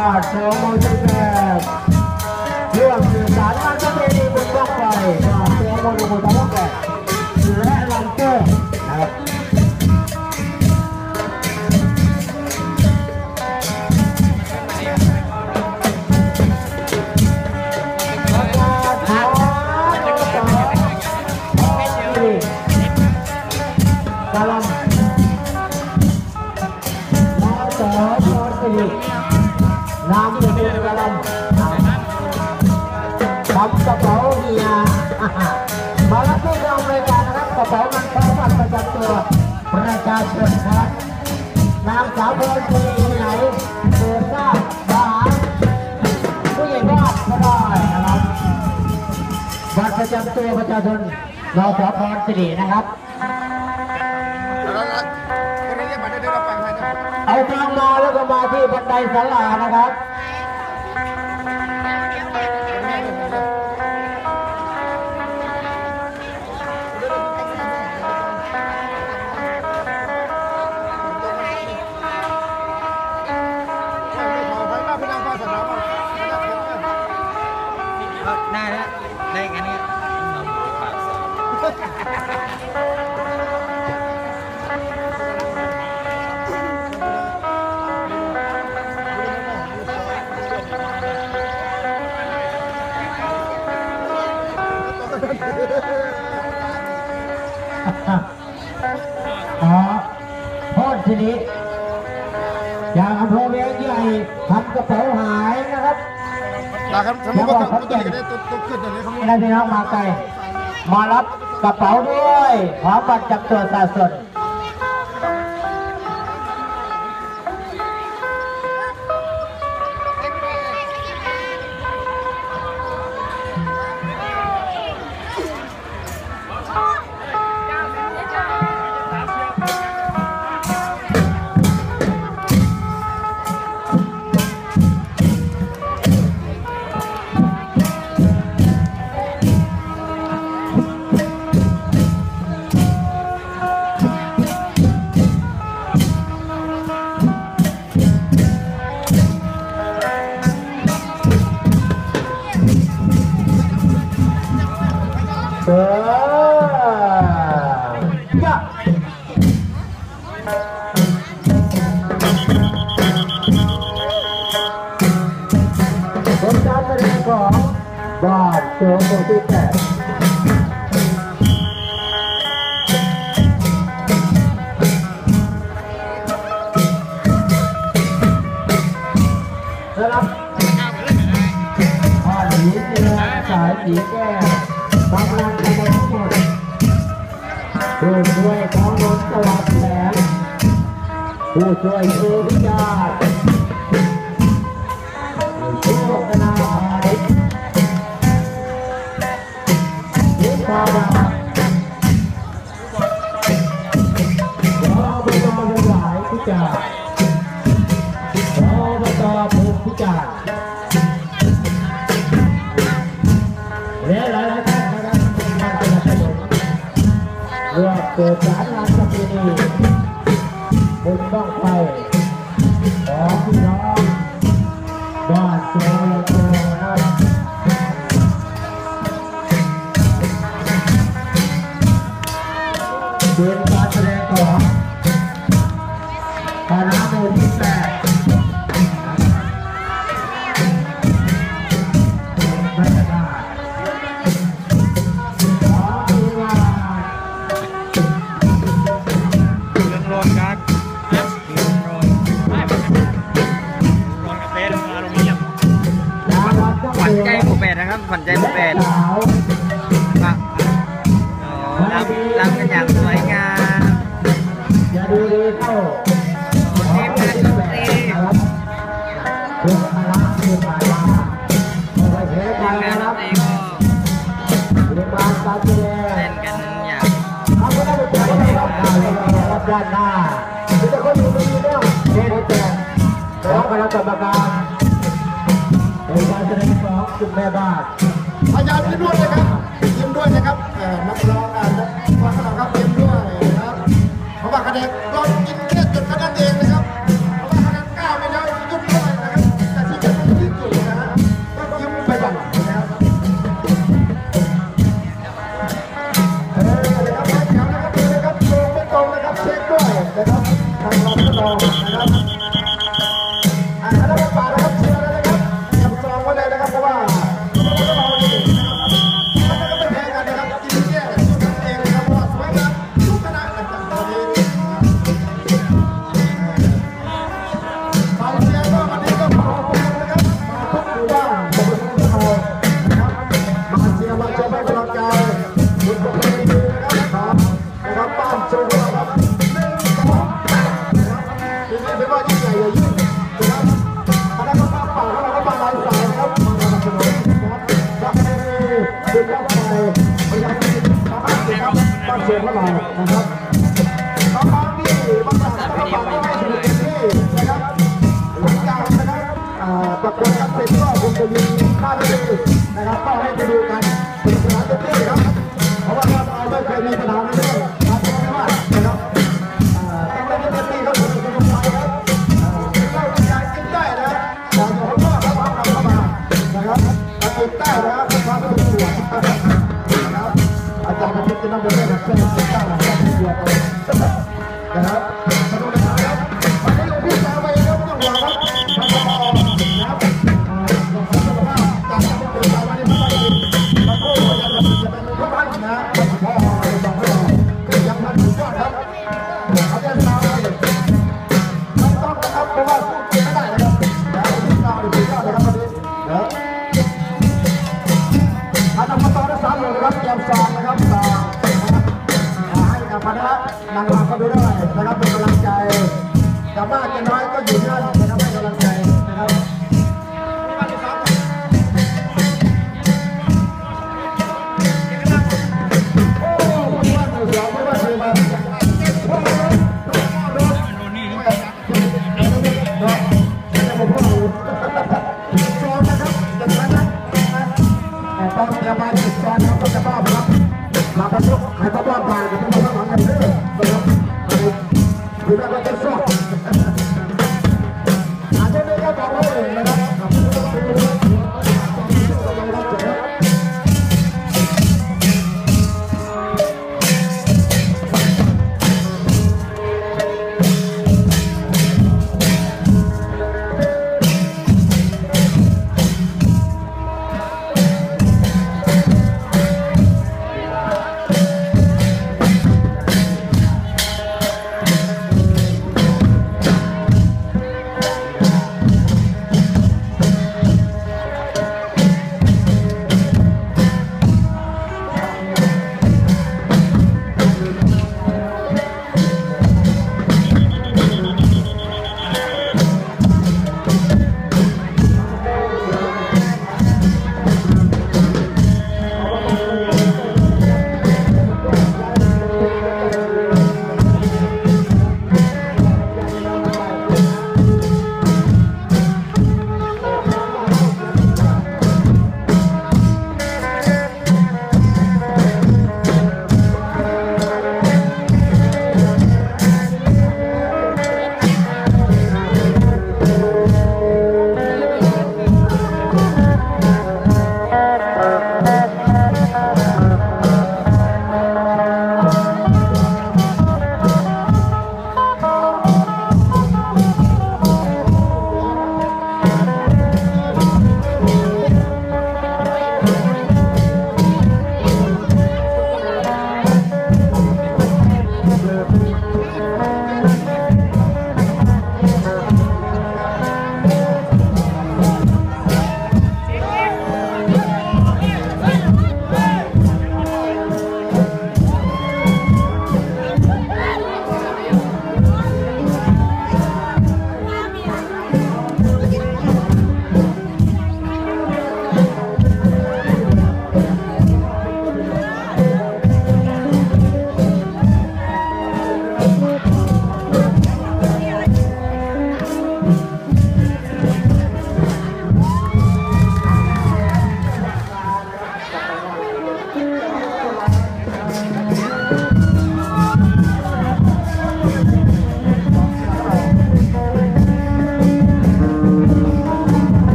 ทโสมจุแบบเรื่องสื่อสารงานประเพณีบุญบ้างไฟบาทโสมจุแบบบ้างไฟและ ทำกระเป๋าเฮียมารับผู้รองรายการนะครับกระเป๋ามันเข้าบัตรประจำตัวประชาชนครับนางสาวพรสิริที่ไหนเกิดทราบทหารผู้ใหญ่บ้านก็ได้นะครับบัตรประจำตัวประชาชนนสพรสิรินะครับเรียกมาได้ได้รับฟังให้นะเอาทางมาแล้วก็มาที่บันไดศาลานะครับ อย่างอำเภอเวียงใหญ่ทำกระเป๋าหายนะครับนะครับสมมติว่าตัวนี้ก็ได้ตัวตัวขึ้นตัวนี้เขาไม่ได้พี่น้องมาไกลมารับกระเป๋าด้วยขอบัตรจับตัวสาสน สายสีแก้วกำลังขบวนทั้งหมดผู้ช่วยของรถตลาดแหลมผู้ช่วยครูพิจารณ์ผู้โฆษณาพาณิชย์นิพาดาขออบตทั้งหลายพิจารณ์อบตภูมิพิจา ด้านหน้ามีแต่คนอยู่ตรงนี้แล้วเด็กแต่ของคณะกรรมการเป็นการแสดงของคุณแม่บ้านพยานยิ้มด้วยนะครับยิ้มด้วยนะครับนักร้องอานักร้องของเราครับยิ้มด้วยนะครับเพราะว่าคะแนน นด้นข้งในพยายาที่จะตั้งเสียงตั้งเสียงเท่าไหร่นะครับน้องๆที่มาจากนครปฐมได้สนุกเต็มที่นะครับหลังจากนะครับประกวดกันเร็จก็งจะมีหน้าที่นะครับก็ให้ไปดู नायक का दुनिया